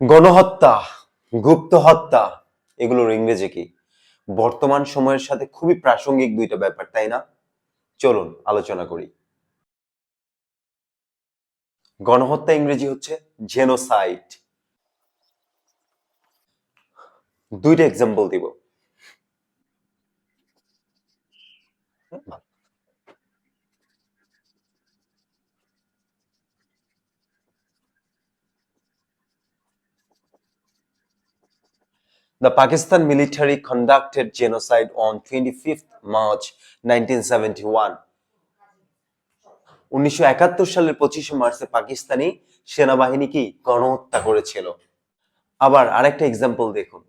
গণহত্যা গুপ্ত হত্যা এগুলোর ইংরেজি কি? বর্তমান সময়ের সাথে খুবই প্রাসঙ্গিক দুইটা ব্যাপার, তাই না? চলুন, আলোচনা করি। গণহত্যা ইংরেজি হচ্ছে জেনোসাইট দুইটা এক্সাম্পল দিব। The Pakistan military conducted genocide on 25th March 1971. উনিশশো সালের পঁচিশে মার্চে পাকিস্তানি সেনাবাহিনী কি গণহত্যা করেছিল আবার আরেকটা এক্সাম্পল দেখুন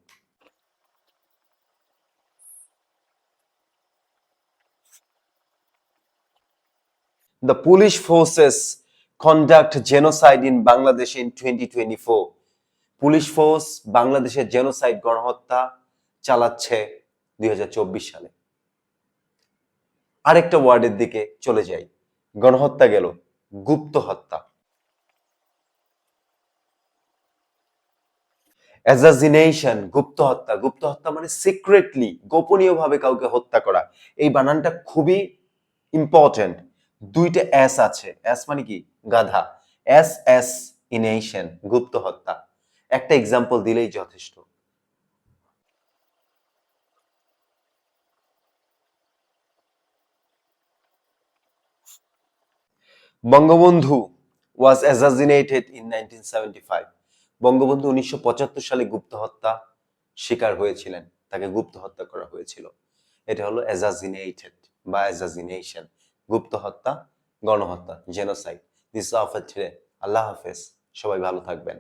The police forces conduct genocide in Bangladesh in 2024. Police force বাংলাদেশের জেনোসাইড গণহত্যা চালাচ্ছে দুই হাজার চব্বিশ সালে। আরেকটা ওয়ার্ডের দিকে চলে যাই। গণহত্যা গেল, গুপ্ত হত্যা। অ্যাজাজিনেশন গুপ্ত হত্যা। গুপ্ত হত্যা মানে সিক্রেটলি গোপনীয়ভাবে কাউকে হত্যা করা। এই বানানটা খুবই ইম্পর্টেন্ট দুইটা এস আছে। এস মানে কি? গাধা। এস এস ইনেশন গুপ্ত হত্যা। একটা এক্সাম্পল দিলেই যথেষ্ট। Bangabandhu was assassinated in 1975 Bangabandhu উনিশশো সালে গুপ্ত হত্যা শিকার হয়েছিলেন। তাকে গুপ্ত হত্যা করা হয়েছিল। এটা হলো অ্যাসাজিনেটেড বা অ্যাসাজিনেশন গুপ্ত হত্যা, গণহত্যা জেনোসাইড দিস অফ আল্লাহ হাফেজ, সবাই ভালো থাকবেন।